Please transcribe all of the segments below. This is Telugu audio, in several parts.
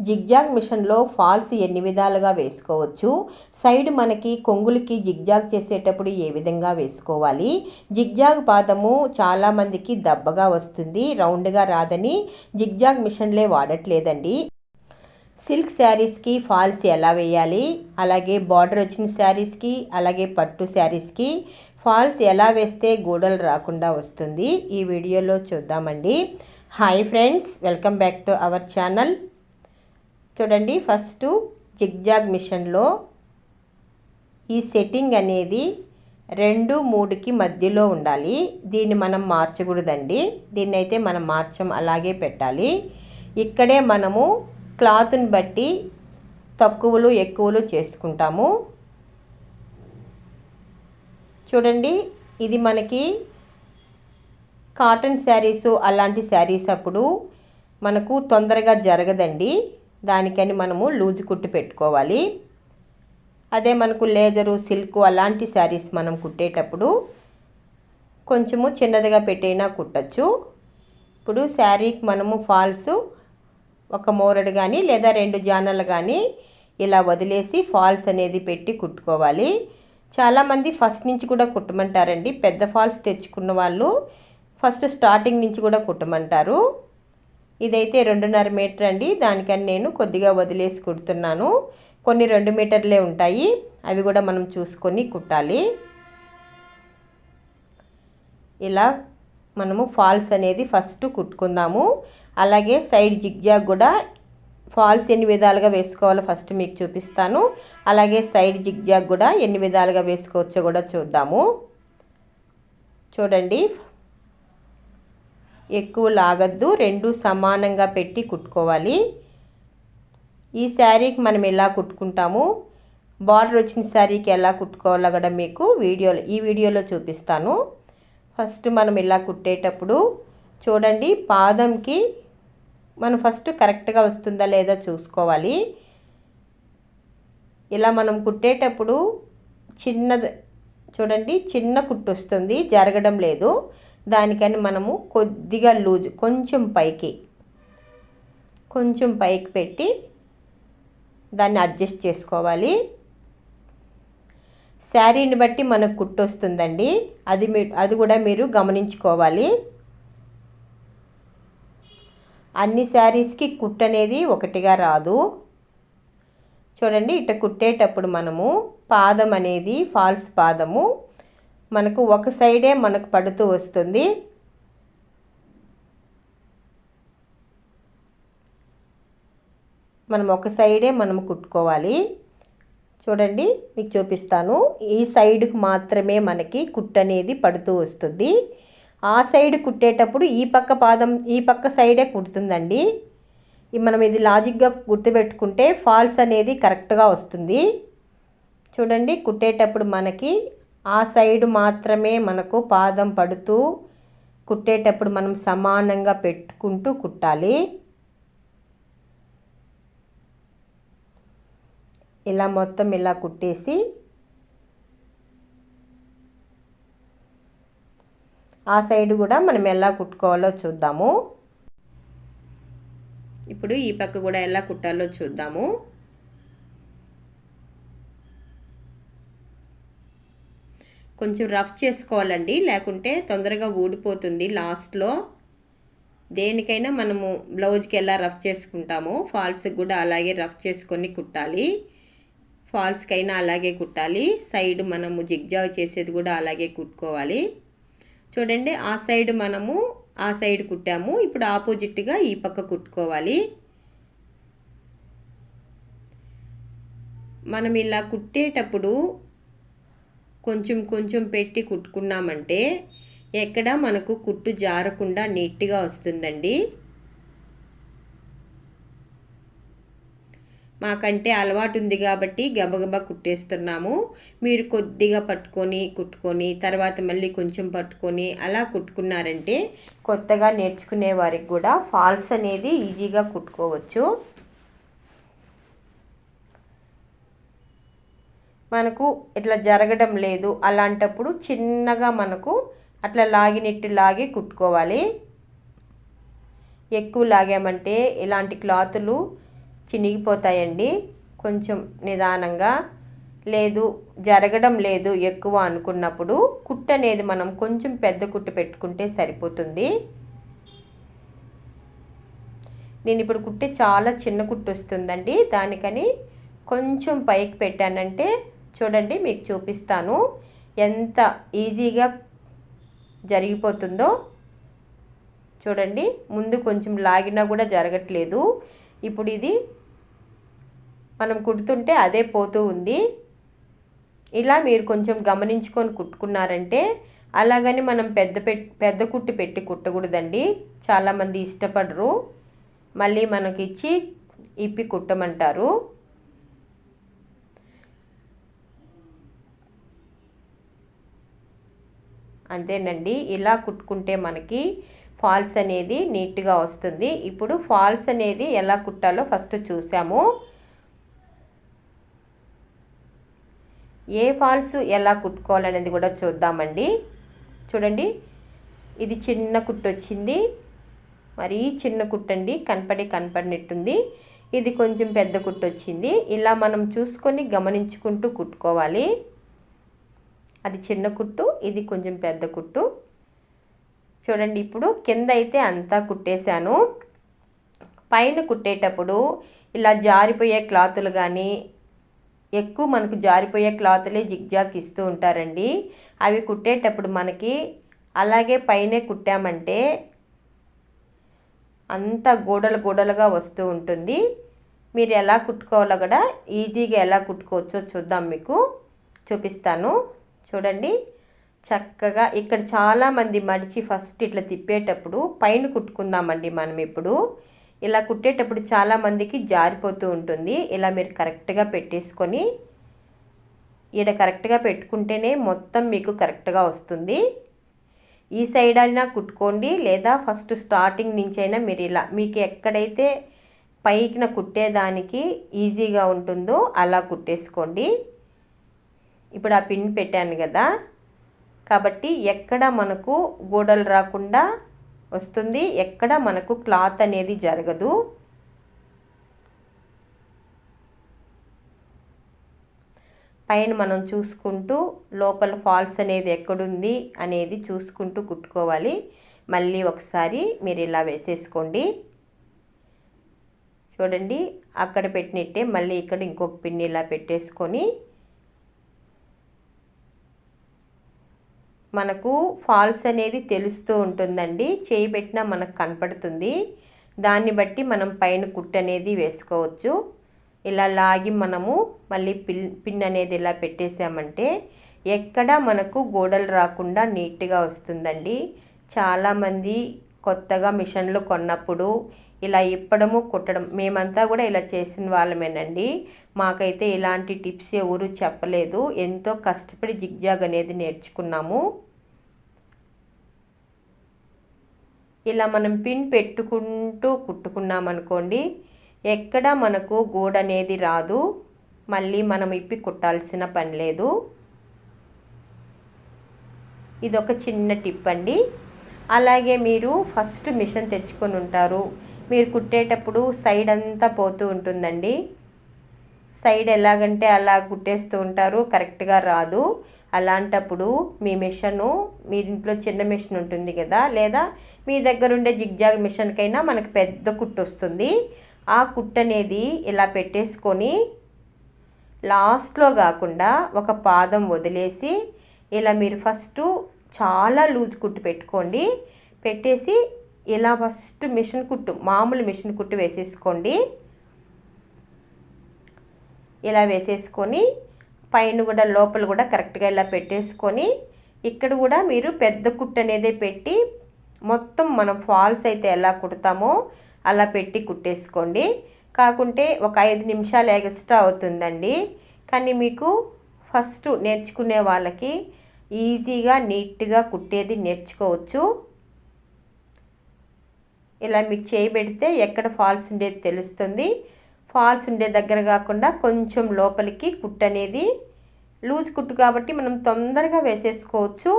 జిగ్జాగ్ మిషన్లో ఫాల్స్ ఎన్ని విధాలుగా వేసుకోవచ్చు? సైడ్ మనకి కొంగులకి జిగ్జాగ్ చేసేటప్పుడు ఏ విధంగా వేసుకోవాలి? జిగ్జాగ్ పాదము చాలామందికి దబ్బగా వస్తుంది. రౌండ్గా రాదని జిగ్జాగ్ మిషన్లే వాడట్లేదండి. సిల్క్ శారీస్కి ఫాల్స్ ఎలా వేయాలి? అలాగే బార్డర్ వచ్చిన శారీస్కి అలాగే పట్టు శారీస్కి ఫాల్స్ ఎలా వేస్తే గూడలు రాకుండా వస్తుంది? ఈ వీడియోలో చూద్దామండి. Hi friends welcome back to our channel. చూడండి ఫస్ట్ జిగ్జాగ్ మిషన్లో ఈ సెట్టింగ్ అనేది రెండు మూడుకి మధ్యలో ఉండాలి. దీన్ని మనం మార్చకూడదండి. దీన్ని అయితే మనం మార్చం అలాగే పెట్టాలి. ఇక్కడే మనము క్లాత్ని బట్టి తక్కువలు ఎక్కువలు చేసుకుంటాము. చూడండి ఇది మనకి కాటన్ శారీస్ అలాంటి శారీస్ అప్పుడు మనకు తొందరగా జరగదండి. దానికని మనము లూజ్ కుట్టు పెట్టుకోవాలి. అదే మనకు లేజరు సిల్క్ అలాంటి శారీస్ మనం కుట్టేటప్పుడు కొంచెము చిన్నదిగా పెట్టైనా కుట్టచ్చు. ఇప్పుడు శారీకి మనము ఫాల్స్ ఒక మోరడు కానీ లేదా రెండు జానలు కానీ ఇలా వదిలేసి ఫాల్స్ అనేది పెట్టి కుట్టుకోవాలి. చాలామంది ఫస్ట్ నుంచి కూడా కుట్టమంటారండి. పెద్ద ఫాల్స్ తెచ్చుకున్న వాళ్ళు ఫస్ట్ స్టార్టింగ్ నుంచి కూడా కుట్టమంటారు. ఇదైతే రెండున్నర మీటర్ అండి. దానికని నేను కొద్దిగా వదిలేసి కుడుతున్నాను. కొన్ని రెండు మీటర్లే ఉంటాయి. అవి కూడా మనం చూసుకొని కుట్టాలి. ఇలా మనము ఫాల్స్ అనేది ఫస్ట్ కుట్టుకుందాము. అలాగే సైడ్ జిగ్జాగ్ కూడా ఫాల్స్ ఎన్ని విధాలుగా వేసుకోవాలో ఫస్ట్ మీకు చూపిస్తాను. అలాగే సైడ్ జిగ్జాగ్ కూడా ఎన్ని విధాలుగా వేసుకోవచ్చో కూడా చూద్దాము. చూడండి. ఎక్కువ లాగద్దు రెండు సమానంగా పెట్టి కుట్టుకోవాలి. ఈ శారీకి మనం ఎలా కుట్టుకుంటాము? బార్డర్ వచ్చిన శారీకి ఎలా కుట్టుకోవాలో కూడా మీకు వీడియోలో ఈ వీడియోలో చూపిస్తాను. ఫస్ట్ మనం ఇలా కుట్టేటప్పుడు చూడండి పాదంకి మనం ఫస్ట్ కరెక్ట్గా వస్తుందా లేదా చూసుకోవాలి. ఇలా మనం కుట్టేటప్పుడు చిన్నది చూడండి చిన్న కుట్టు వస్తుంది జరగడం లేదు. దానికని మనము కొద్దిగా లూజ్ కొంచెం పైకి కొంచెం పైకి పెట్టి దాన్ని అడ్జస్ట్ చేసుకోవాలి. శారీని బట్టి మనకు కుట్టు వస్తుందండి. అది మీ అది కూడా మీరు గమనించుకోవాలి. అన్ని శారీస్కి కుట్ అనేది ఒకటిగా రాదు. చూడండి ఇట్ట కుట్టేటప్పుడు మనము పాదం అనేది ఫాల్స్ పాదము మనకు ఒక సైడే మనకు పడుతూ వస్తుంది. మనం ఒక సైడే మనం కుట్టుకోవాలి. చూడండి మీకు చూపిస్తాను. ఈ సైడ్కు మాత్రమే మనకి కుట్టు అనేది పడుతూ వస్తుంది. ఆ సైడ్ కుట్టేటప్పుడు ఈ పక్క పాదం ఈ పక్క సైడే కుడుతుందండి. మనం ఇది లాజిక్గా గుర్తుపెట్టుకుంటే ఫాల్స్ అనేది కరెక్ట్గా వస్తుంది. చూడండి కుట్టేటప్పుడు మనకి ఆ సైడ్ మాత్రమే మనకు పాదం పడుతూ కుట్టేటప్పుడు మనం సమానంగా పెట్టుకుంటూ కుట్టాలి. ఇలా మొత్తం ఇలా కుట్టేసి ఆ సైడ్ కూడా మనం ఎలా కుట్టుకోవాలో చూద్దాము. ఇప్పుడు ఈ పక్క కూడా ఎలా కుట్టాలో చూద్దాము. కొంచెం రఫ్ చేసుకోవాలండి లేకుంటే తొందరగా ఊడిపోతుంది లాస్ట్లో. దేనికైనా మనము బ్లౌజ్కి ఎలా రఫ్ చేసుకుంటామో ఫాల్స్కి కూడా అలాగే రఫ్ చేసుకొని కుట్టాలి. ఫాల్స్కైనా అలాగే కుట్టాలి. సైడ్ మనము జిగ్జాగ్ చేసేది కూడా అలాగే కుట్టుకోవాలి. చూడండి ఆ సైడ్ మనము ఆ సైడ్ కుట్టాము. ఇప్పుడు ఆపోజిట్గా ఈ పక్క కుట్టుకోవాలి. మనం ఇలా కుట్టేటప్పుడు కొంచెం కొంచెం పెట్టి కుట్టుకున్నామంటే ఎక్కడ మనకు కుట్టు జారకుండా నీట్గా వస్తుందండి. మాకంటే అలవాటు ఉంది కాబట్టి గబగబా కుట్టేస్తున్నాము. మీరు కొద్దిగా పట్టుకొని కుట్టుకొని తర్వాత మళ్ళీ కొంచెం పట్టుకొని అలా కుట్టుకున్నారంటే కొత్తగా నేర్చుకునే వారికి కూడా ఫాల్స్ అనేది ఈజీగా కుట్టుకోవచ్చు. మనకు ఇట్లా జరగడం లేదు. అలాంటప్పుడు చిన్నగా మనకు అట్లా లాగినట్టు లాగి కుట్టుకోవాలి. ఎక్కువ లాగామంటే ఇలాంటి క్లాతులు చినిగిపోతాయండి. కొంచెం నిదానంగా. లేదు జరగడం లేదు ఎక్కువ అనుకున్నప్పుడు కుట్టు అనేది మనం కొంచెం పెద్ద కుట్టు పెట్టుకుంటే సరిపోతుంది. నేను ఇప్పుడు కుట్టే చాలా చిన్న కుట్టు వస్తుందండి. దానికని కొంచెం పైకి పెట్టానంటే చూడండి మీకు చూపిస్తాను. ఎంత ఈజీగా జరిగిపోతుందో. చూడండి ముందు కొంచెం లాగినా కూడా జరగట్లేదు. ఇప్పుడు ఇది మనం కుడుతుంటే అదే పోతూ ఉంది. ఇలా మీరు కొంచెం గమనించుకొని కుట్టుకున్నారంటే అలాగని మనం పెద్ద పెద్ద కుట్టి పెట్టి కుట్టకూడదండి. చాలామంది ఇష్టపడరు. మళ్ళీ మనకి ఇచ్చి ఇప్పి కుట్టమంటారు. అంతేనండి. ఇలా కుట్టుకుంటే మనకి ఫాల్స్ అనేది నీట్గా వస్తుంది. ఇప్పుడు ఫాల్స్ అనేది ఎలా కుట్టాలో ఫస్ట్ చూసాము. ఏ ఫాల్స్ ఎలా కుట్టుకోవాలనేది కూడా చూద్దామండి. చూడండి. ఇది చిన్న కుట్టు వచ్చింది మరీ చిన్న కుట్టండి. కనపడి కనపడినట్టుంది. ఇది కొంచెం పెద్ద కుట్టు వచ్చింది ఇలా మనం చూసుకొని గమనించుకుంటూ కుట్టుకోవాలి. అది చిన్న కుట్టు ఇది కొంచెం పెద్ద కుట్టు. చూడండి ఇప్పుడు కింద అయితే అంతా కుట్టేశాను. పైన కుట్టేటప్పుడు ఇలా జారిపోయే క్లాతులు కానీ ఎక్కువ మనకు జారిపోయే క్లాతులే జిగ్జాగ్ ఇస్తూ ఉంటారండి. అవి కుట్టేటప్పుడు మనకి అలాగే పైనే కుట్టామంటే అంత గోడలు గోడలుగా వస్తూ ఉంటుంది. మీరు ఎలా కుట్టుకోవాలో కూడా ఈజీగా ఎలా కుట్టుకోవచ్చో చూద్దాం మీకు. చూపిస్తాను. చూడండి. చక్కగా ఇక్కడ చాలామంది మడిచి ఫస్ట్ ఇట్లా తిప్పేటప్పుడు పైన కుట్టుకుందామండి మనం ఇప్పుడు. ఇలా కుట్టేటప్పుడు చాలామందికి జారిపోతూ ఉంటుంది. ఇలా మీరు కరెక్ట్గా పెట్టేసుకొని ఈడ కరెక్ట్గా పెట్టుకుంటేనే మొత్తం మీకు కరెక్ట్గా వస్తుంది. ఈ సైడ్ అయినా కుట్టుకోండి లేదా ఫస్ట్ స్టార్టింగ్ నుంచి అయినా మీరు ఇలా మీకు ఎక్కడైతే పైకిన కుట్టేదానికి ఈజీగా ఉంటుందో అలా కుట్టేసుకోండి. ఇప్పుడు ఆ పిన్ పెట్టాను కదా. కాబట్టి ఎక్కడ మనకు గోడలు రాకుండా వస్తుంది ఎక్కడ మనకు క్లాత్ అనేది జరగదు. పైన మనం చూసుకుంటూ లోపల ఫాల్స్ అనేది ఎక్కడుంది అనేది చూసుకుంటూ కుట్టుకోవాలి. మళ్ళీ ఒకసారి మీరు ఇలా వేసేసుకోండి. చూడండి అక్కడ పెట్టినట్టే మళ్ళీ ఇక్కడ ఇంకొక పిన్ ఇలా పెట్టేసుకొని మనకు ఫాల్స్ అనేది తెలుస్తూ ఉంటుందండి. చేయి పెట్టినా మనకు కనపడుతుంది. దాన్ని బట్టి మనం పైన కుట్ అనేది వేసుకోవచ్చు. ఇలా లాగి మనము మళ్ళీ పిన్ పిన్ అనేది ఇలా పెట్టేసామంటే ఎక్కడ మనకు గోడలు రాకుండా నీట్గా వస్తుందండి. చాలామంది కొత్తగా మిషన్లు కొన్నప్పుడు ఇలా ఇప్పడము కుట్టడం మేమంతా కూడా ఇలా చేసిన వాళ్ళమేనండి. మాకైతే ఇలాంటి టిప్స్ ఎవరు చెప్పలేదు. ఎంతో కష్టపడి జిగ్జాగ్ అనేది నేర్చుకున్నాము. ఇలా మనం పిన్ పెట్టుకుంటూ కుట్టుకున్నామనుకోండి ఎక్కడ మనకు గోడ అనేది రాదు. మళ్ళీ మనం ఇప్పి కుట్టాల్సిన పని లేదు. ఇదొక చిన్న టిప్ అండి అలాగే మీరు ఫస్ట్ మిషన్ తెచ్చుకొని ఉంటారు. మీరు కుట్టేటప్పుడు సైడ్ అంతా పోతూ ఉంటుందండి. సైడ్ ఎలాగంటే అలా కుట్టేస్తూ ఉంటారు కరెక్ట్గా రాదు. అలాంటప్పుడు మీ మిషను మీ ఇంట్లో చిన్న మిషన్ ఉంటుంది కదా లేదా మీ దగ్గర ఉండే జిగ్జాగ్ మిషన్కైనా మనకు పెద్ద కుట్టు వస్తుంది. ఆ కుట్టు అనేది ఇలా పెట్టేసుకొని లాస్ట్లో కాకుండా ఒక పాదం వదిలేసి ఇలా మీరు ఫస్ట్ చాలా లూజ్ కుట్టు పెట్టుకోండి. పెట్టేసి ఇలా ఫస్ట్ మిషన్ కుట్టు మామూలు మిషన్ కుట్టు వేసేసుకోండి. ఇలా వేసేసుకొని పైన కూడా లోపల కూడా కరెక్ట్గా ఇలా పెట్టేసుకొని ఇక్కడ కూడా మీరు పెద్ద కుట్టు అనేది పెట్టి మొత్తం మనం ఫాల్స్ అయితే ఎలా కుడతామో అలా పెట్టి కుట్టేసుకోండి. కాకుంటే ఒక ఐదు నిమిషాలు ఎక్స్ట్రా అవుతుందండి. కానీ మీకు ఫస్ట్ నేర్చుకునే వాళ్ళకి ఈజీగా నీట్గా కుట్టేది నేర్చుకోవచ్చు. ఇలా మీకు చేయబెడితే ఎక్కడ ఫాల్స్ ఉండేది తెలుస్తుంది. ఫాల్స్ ఉండే దగ్గర కాకుండా కొంచెం లోపలికి కుట్టు అనేది లూజ్ కుట్టు కాబట్టి మనం తొందరగా వేసేసుకోవచ్చు.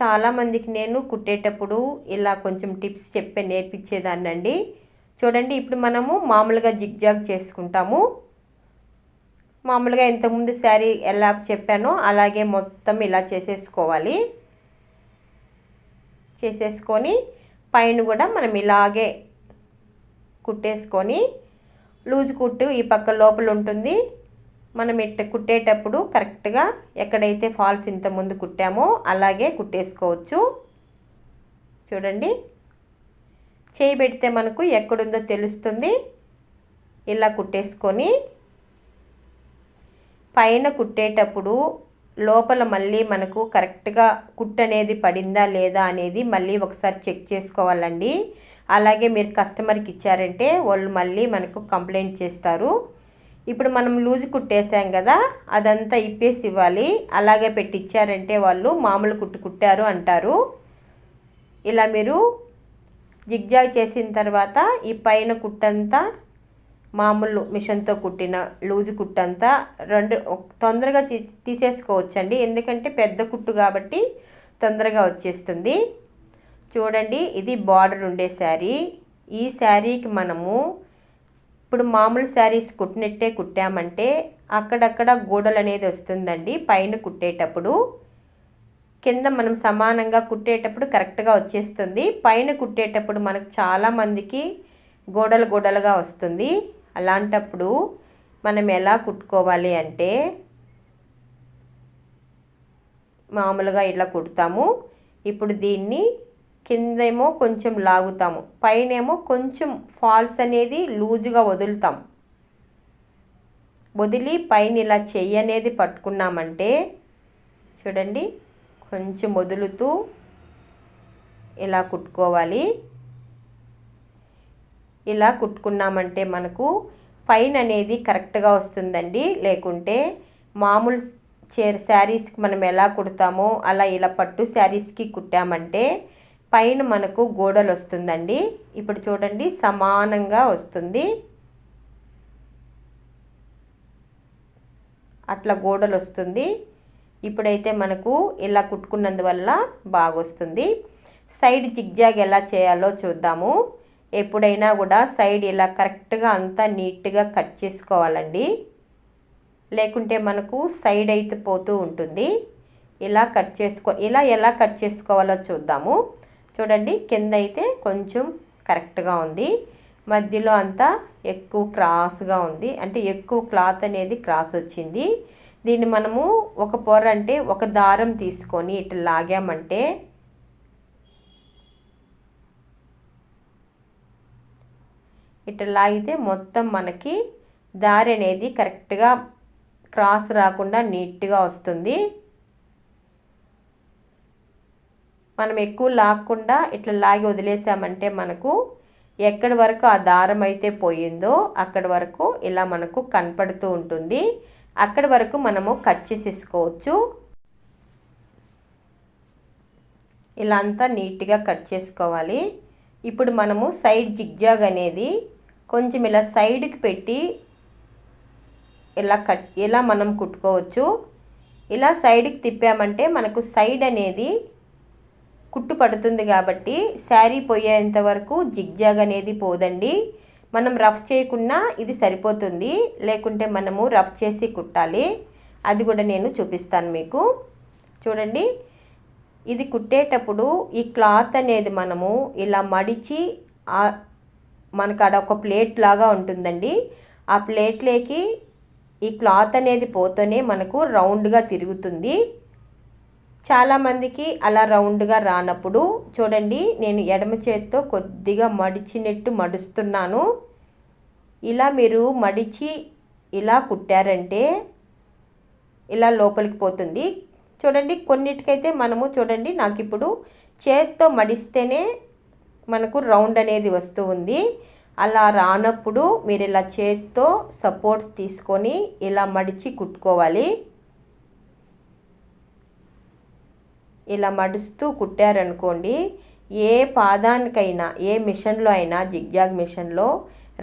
చాలామందికి నేను కుట్టేటప్పుడు ఇలా కొంచెం టిప్స్ చెప్పే నేర్పించేదాన్నండి. చూడండి ఇప్పుడు మనము మామూలుగా జిగ్జాగ్ చేసుకుంటాము. మామూలుగా ఇంతకుముందు శారీ ఎలా చెప్పానో అలాగే మొత్తం ఇలా చేసేసుకోవాలి. చేసేసుకొని పైన కూడా మనం ఇలాగే కుట్టేసుకొని లూజ్ కుట్టు ఈ పక్క లోపల ఉంటుంది. మనం ఇట్ట కుట్టేటప్పుడు కరెక్ట్గా ఎక్కడైతే ఫాల్స్ ఇంత ముందు కుట్టామో అలాగే కుట్టేసుకోవచ్చు. చూడండి. చేయి పెడితే మనకు ఎక్కడుందో తెలుస్తుంది. ఇలా కుట్టేసుకొని పైన కుట్టేటప్పుడు లోపల మళ్ళీ మనకు కరెక్ట్గా కుట్ అనేది పడిందా లేదా అనేది మళ్ళీ ఒకసారి చెక్ చేసుకోవాలండి. అలాగే మీరు కస్టమర్కి ఇచ్చారంటే వాళ్ళు మళ్ళీ మనకు కంప్లైంట్ చేస్తారు. ఇప్పుడు మనం లూజ్ కుట్టేసాం కదా అదంతా ఇప్పేసి ఇవ్వాలి. అలాగే పెట్టిచ్చారంటే వాళ్ళు మామూలు కుట్టు కుట్టారు అంటారు. ఇలా మీరు జిగ్జాగ్ చేసిన తర్వాత ఈ పైన కుట్టంతా మామూలు మిషన్తో కుట్టిన లూజు కుట్టంతా రెండు తొందరగా తీసేసుకోవచ్చండి. ఎందుకంటే పెద్ద కుట్టు కాబట్టి తొందరగా వచ్చేస్తుంది. చూడండి ఇది బార్డర్ ఉండే శారీ. ఈ శారీకి మనము ఇప్పుడు మామూలు శారీస్ కుట్టినట్టే కుట్టామంటే అక్కడక్కడ గోడలు అనేది వస్తుందండి పైన కుట్టేటప్పుడు. కింద మనం సమానంగా కుట్టేటప్పుడు కరెక్ట్గా వచ్చేస్తుంది. పైన కుట్టేటప్పుడు మనకు చాలామందికి గోడలు గోడలుగా వస్తుంది. అలాంటప్పుడు మనం ఎలా కుట్టుకోవాలి అంటే మామూలుగా ఇలా కుడతాము. ఇప్పుడు దీన్ని కిందేమో కొంచెం లాగుతాము. పైనేమో కొంచెం ఫాల్స్ అనేది లూజుగా వదులుతాం. వదిలి పైన ఇలా చెయ్యి అనేది పట్టుకున్నామంటే చూడండి కొంచెం వదులుతూ ఇలా కుట్టుకోవాలి. ఇలా కుట్టుకున్నామంటే మనకు పైన అనేది కరెక్ట్గా వస్తుందండి. లేకుంటే మామూలు చీర శారీస్కి మనం ఎలా కుడతామో అలా ఇలా పట్టు శారీస్కి కుట్టామంటే పైన మనకు గోడలు వస్తుందండి. ఇప్పుడు చూడండి సమానంగా వస్తుంది. అట్లా గోడలు వస్తుంది. ఇప్పుడైతే మనకు ఇలా కుట్టుకున్నందువల్ల బాగా వస్తుంది సైడ్ జిగ్జాగ్ ఎలా చేయాలో చూద్దాము. ఎప్పుడైనా కూడా సైడ్ ఇలా కరెక్ట్గా అంతా నీట్గా కట్ చేసుకోవాలండి. లేకుంటే మనకు సైడ్ అయితే పోతూ ఉంటుంది. ఇలా కట్ చేసుకో ఇలా ఎలా కట్ చేసుకోవాలో చూద్దాము. చూడండి కింద అయితే కొంచెం కరెక్ట్గా ఉంది. మధ్యలో అంతా ఎక్కువ క్రాస్గా ఉంది. అంటే ఎక్కువ క్లాత్ అనేది క్రాస్ వచ్చింది. దీన్ని మనము ఒక పొర అంటే ఒక దారం తీసుకొని ఇట్లా లాగామంటే ఇట్లా లాగితే మొత్తం మనకి దారి అనేది కరెక్ట్గా క్రాస్ రాకుండా నీట్గా వస్తుంది. మనం ఎక్కువ లాక్కుండా ఇట్లా లాగి వదిలేసామంటే మనకు ఎక్కడి వరకు ఆ దారం అయితే పోయిందో అక్కడి వరకు ఇలా మనకు కనపడుతూ ఉంటుంది. అక్కడి వరకు మనము కట్ చేసేసుకోవచ్చు. ఇలా అంతా నీట్గా కట్ చేసుకోవాలి. ఇప్పుడు మనము సైడ్ జిగ్జాగ్ అనేది కొంచెం ఇలా సైడ్కి పెట్టి ఇలా కట్ ఇలా మనం కుట్టుకోవచ్చు. ఇలా సైడ్కి తిప్పామంటే మనకు సైడ్ అనేది కుట్టు పడుతుంది కాబట్టి శారీ పోయేంత వరకు జిగ్జాగ్ అనేది పోదండి. మనం రఫ్ చేయకుండా ఇది సరిపోతుంది. లేకుంటే మనము రఫ్ చేసి కుట్టాలి. అది కూడా నేను చూపిస్తాను మీకు. చూడండి. ఇది కుట్టేటప్పుడు ఈ క్లాత్ అనేది మనము ఇలా మడిచి మనకు అక్కడ ఒక ప్లేట్ లాగా ఉంటుందండి. ఆ ప్లేట్లోకి ఈ క్లాత్ అనేది పోతేనే మనకు రౌండ్గా తిరుగుతుంది. చాలామందికి అలా రౌండ్గా రానప్పుడు చూడండి నేను ఎడమ చేత్తో కొద్దిగా మడిచినట్టు మడుస్తున్నాను. ఇలా మీరు మడిచి ఇలా కుట్టారంటే ఇలా లోపలికి పోతుంది. చూడండి కొన్నిటికైతే మనము చూడండి నాకు ఇప్పుడు చేత్తో మడిస్తేనే మనకు రౌండ్ అనేది వస్తూ ఉంది. అలా రానప్పుడు మీరు ఇలా చేత్తో సపోర్ట్ తీసుకొని ఇలా మడిచి కుట్టుకోవాలి. ఇలా మడుస్తూ కుట్టారనుకోండి ఏ పాదానికైనా ఏ మిషన్లో అయినా జిగ్జాగ్ మిషన్లో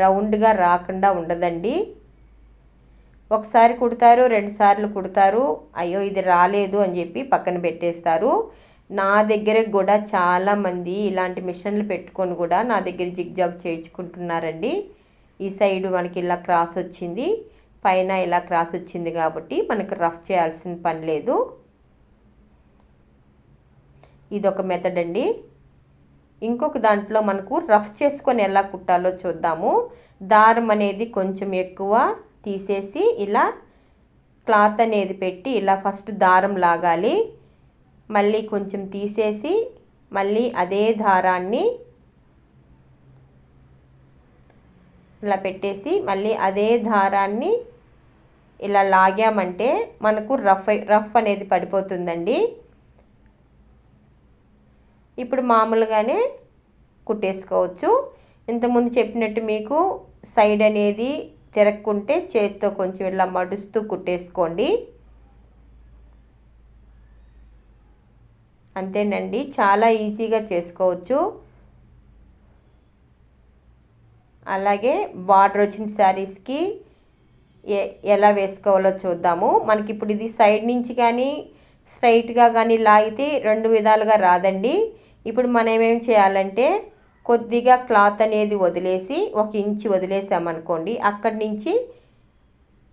రౌండ్గా రాకుండా ఉండదండి. ఒకసారి కుడతారు రెండుసార్లు కుడతారు అయ్యో ఇది రాలేదు అని చెప్పి పక్కన పెట్టేస్తారు. నా దగ్గర కూడా చాలామంది ఇలాంటి మిషన్లు పెట్టుకొని కూడా నా దగ్గర జిగ్జాగ్ చేయించుకుంటున్నారండి. ఈ సైడ్ మనకి ఇలా క్రాస్ వచ్చింది. పైన ఇలా క్రాస్ వచ్చింది కాబట్టి మనకు రఫ్ చేయాల్సిన పని లేదు. ఇదొక మెథడ్ అండి. ఇంకొక దాంట్లో మనకు రఫ్ చేసుకొని ఎలా కుట్టాలో చూద్దాము. దారం అనేది కొంచెం ఎక్కువ తీసేసి ఇలా క్లాత్ అనేది పెట్టి ఇలా ఫస్ట్ దారం లాగాలి. మళ్ళీ కొంచెం తీసేసి మళ్ళీ అదే దారాన్ని ఇలా పెట్టేసి మళ్ళీ అదే దారాన్ని ఇలా లాగామంటే మనకు రఫ్ రఫ్ అనేది పడిపోతుందండి. ఇప్పుడు మామూలుగానే కుట్టేసుకోవచ్చు. ఇంతకుముందు చెప్పినట్టు మీకు సైడ్ అనేది తిరక్కుంటే చేతితో కొంచెం ఇలా మడుస్తూ కుట్టేసుకోండి. అంతేనండి. చాలా ఈజీగా చేసుకోవచ్చు. అలాగే బార్డర్ వచ్చిన శారీస్కి ఏ ఎలా వేసుకోవాలో చూద్దాము. మనకి ఇప్పుడు ఇది సైడ్ నుంచి కానీ స్ట్రైట్గా కానీ లాగితే రెండు విధాలుగా రాదండి. ఇప్పుడు మనం ఏమేమి చేయాలంటే కొద్దిగా క్లాత్ అనేది వదిలేసి ఒక ఇంచు వదిలేసామనుకోండి అక్కడి నుంచి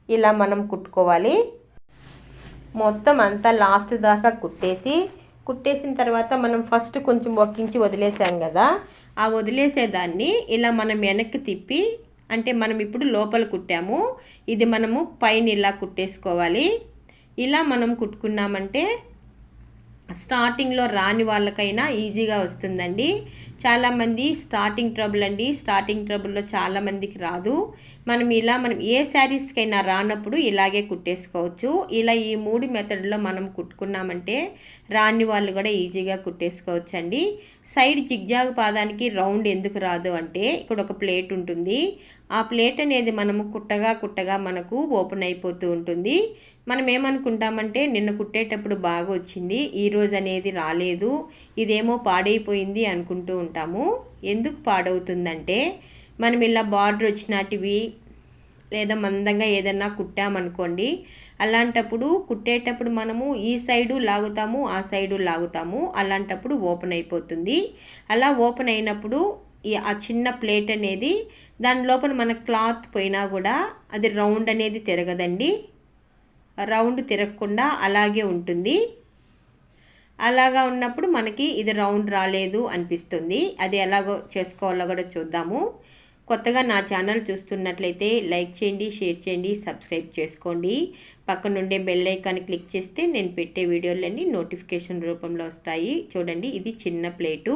ఇలా మనం కుట్టుకోవాలి. మొత్తం అంతా లాస్ట్ దాకా కుట్టేసి కుట్టేసిన తర్వాత మనం ఫస్ట్ కొంచెం వక్కించి వదిలేసాం కదా ఆ వదిలేసేదాన్ని ఇలా మనం వెనక్కి తిప్పి అంటే మనం ఇప్పుడు లోపల కుట్టాము. ఇది మనము పైన ఇలా కుట్టేసుకోవాలి. ఇలా మనం కుట్టుకున్నామంటే స్టార్టింగ్లో రాని వాళ్ళకైనా ఈజీగా వస్తుందండి. చాలామంది స్టార్టింగ్ ట్రబుల్ అండి. స్టార్టింగ్ ట్రబుల్లో చాలామందికి రాదు. మనం ఇలా మనం ఏ శారీస్కైనా రానప్పుడు ఇలాగే కుట్టేసుకోవచ్చు. ఇలా ఈ మూడు మెథడ్లో మనం కుట్టుకున్నామంటే రాని వాళ్ళు కూడా ఈజీగా కుట్టేసుకోవచ్చు అండి సైడ్ జిగ్జాగ్ పాదానికి రౌండ్ ఎందుకు రాదు అంటే ఇక్కడ ఒక ప్లేట్ ఉంటుంది. ఆ ప్లేట్ అనేది మనము కుట్టగా కుట్టగా మనకు ఓపెన్ అయిపోతూ ఉంటుంది. మనం ఏమనుకుంటామంటే నిన్న కుట్టేటప్పుడు బాగా వచ్చింది ఈరోజు అనేది రాలేదు ఇదేమో పాడైపోయింది అనుకుంటూ ఉంటాము. ఎందుకు పాడవుతుందంటే మనం ఇలా బార్డర్ వచ్చినటివి లేదా మందంగా ఏదన్నా కుట్టామనుకోండి అలాంటప్పుడు కుట్టేటప్పుడు మనము ఈ సైడు లాగుతాము ఆ సైడు లాగుతాము అలాంటప్పుడు ఓపెన్ అయిపోతుంది అలా ఓపెన్ అయినప్పుడు ఈ ఆ చిన్న ప్లేట్ అనేది దాని లోపల మన క్లాత్ పోయినా కూడా అది రౌండ్ అనేది తిరగదండి. రౌండ్ తిరగకుండా అలాగే ఉంటుంది. అలాగా ఉన్నప్పుడు మనకి ఇది రౌండ్ రాలేదు అనిపిస్తుంది. అది ఎలాగో చేసుకోవాలో కూడా చూద్దాము. కొత్తగా నా ఛానల్ చూస్తున్నట్లయితే లైక్ చేయండి షేర్ చేయండి సబ్స్క్రైబ్ చేసుకోండి. పక్కనుండే బెల్ ఐకాన్ క్లిక్ చేస్తే నేను పెట్టే వీడియోలన్నీ నోటిఫికేషన్ రూపంలో వస్తాయి. చూడండి ఇది చిన్న ప్లేటు.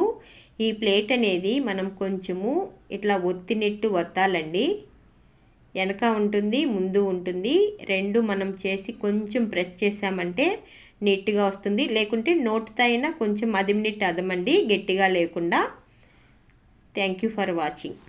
ఈ ప్లేట్ అనేది మనం కొంచెము ఇట్లా ఒత్తినట్టు వత్తాలండి వెనక ఉంటుంది ముందు ఉంటుంది. రెండు మనం చేసి కొంచెం ప్రెస్ చేసామంటే నీట్గా వస్తుంది. లేకుంటే నోట్తో అయినా కొంచెం అదిమినట్టు అదమండి గట్టిగా లేకుండా. Thank you for watching